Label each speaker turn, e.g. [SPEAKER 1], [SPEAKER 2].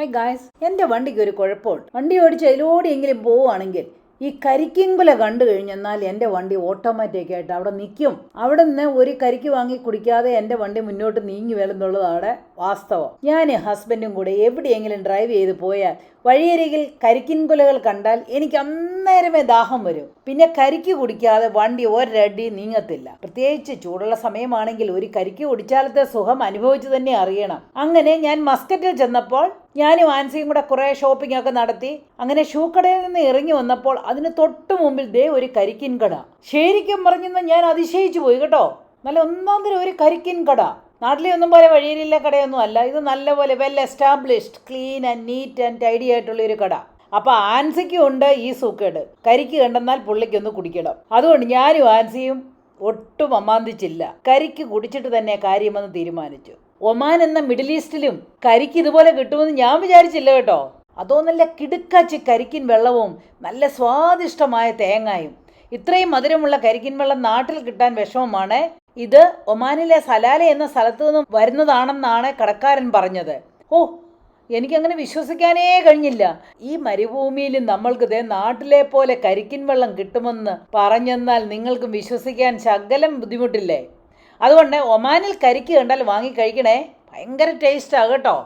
[SPEAKER 1] Hi guys എന്റെ വണ്ടിക്ക് ഒരു കുഴപ്പമുണ്ട്. വണ്ടി ഓടിച്ച് അതിലൂടെയെങ്കിലും പോവുകയാണെങ്കിൽ ഈ കരിക്കിങ്കുല കണ്ടു കഴിഞ്ഞെന്നാൽ എന്റെ വണ്ടി ഓട്ടോമാറ്റിക്കായിട്ട് അവിടെ നിൽക്കും. അവിടെ നിന്ന് ഒരു കരിക്ക് വാങ്ങി കുടിക്കാതെ എന്റെ വണ്ടി മുന്നോട്ട് നീങ്ങി വേണമെന്നുള്ളതാണ് വാസ്തവം. ഞാൻ ഹസ്ബൻഡും കൂടെ എവിടെയെങ്കിലും ഡ്രൈവ് ചെയ്ത് പോയാൽ വഴിയരികിൽ കരിക്കിൻകുലകൾ കണ്ടാൽ എനിക്ക് അന്നേരമേ ദാഹം വരും. പിന്നെ കരിക്ക് കുടിക്കാതെ വണ്ടി ഒരടി നീങ്ങത്തില്ല. പ്രത്യേകിച്ച് ചൂടുള്ള സമയമാണെങ്കിൽ ഒരു കരിക്ക് കുടിച്ചാലത്തെ സുഖം അനുഭവിച്ചു തന്നെ അറിയണം. അങ്ങനെ ഞാൻ മസ്കറ്റിൽ ചെന്നപ്പോൾ ഞാനും ആൻസിയും കൂടെ കുറേ ഷോപ്പിംഗ് ഒക്കെ നടത്തി. അങ്ങനെ ഷൂ കടയിൽ നിന്ന് ഇറങ്ങി വന്നപ്പോൾ അതിന് തൊട്ട് മുമ്പിൽ ദേ ഒരു കരിക്കിൻ കട ശരിക്കും പറഞ്ഞെന്ന് ഞാൻ അതിശയിച്ചു പോയി കേട്ടോ. നല്ല ഒന്നാം തരം ഒരു കരിക്കിൻ കട നാട്ടിലെ ഒന്നും പോലെ വഴിയിലില്ല കടയൊന്നും അല്ല. ഇത് നല്ലപോലെ well established clean and neat and tidy ആയിട്ടുള്ള ഒരു കട. അപ്പോൾ ആൻസിക്കും ഉണ്ട് ഈ സൂക്കേട്. കരിക്ക് കണ്ടെന്നാൽ പുള്ളിക്കൊന്ന് കുടിക്കണം. അതുകൊണ്ട് ഞാനും ആൻസിയും ഒട്ടും അമാന്തിച്ചില്ല. കരിക്ക് കുടിച്ചിട്ട് തന്നെ കാര്യമെന്ന് തീരുമാനിച്ചു. ഒമാൻ എന്ന മിഡിൽ ഈസ്റ്റിലും കരിക്ക് ഇതുപോലെ കിട്ടുമെന്ന് ഞാൻ വിചാരിച്ചില്ല കേട്ടോ. അതോ നല്ല കിടുക്കാച്ചി കരിക്കിൻ വെള്ളവും നല്ല സ്വാദിഷ്ടമായ തേങ്ങായും. ഇത്രയും മധുരമുള്ള കരിക്കിൻ വെള്ളം നാട്ടിൽ കിട്ടാൻ വിഷമമാണ്. ഇത് ഒമാനിലെ സലാല എന്ന സ്ഥലത്തു നിന്നും വരുന്നതാണെന്നാണ് കടക്കാരൻ പറഞ്ഞത്. ഓ എനിക്കങ്ങനെ വിശ്വസിക്കാനേ കഴിഞ്ഞില്ല. ഈ മരുഭൂമിയിൽ നമ്മൾക്ക് ദേ നാട്ടിലെ പോലെ കരിക്കിൻ വെള്ളം കിട്ടുമെന്ന് പറഞ്ഞെന്നാൽ നിങ്ങൾക്ക് വിശ്വസിക്കാൻ ശകലം ബുദ്ധിമുട്ടില്ലേ? അതുകൊണ്ട് ഒമാനിൽ കരിക്ക് കണ്ടാൽ വാങ്ങി കഴിക്കണേ. ഭയങ്കര ടേസ്റ്റാണ് കേട്ടോ.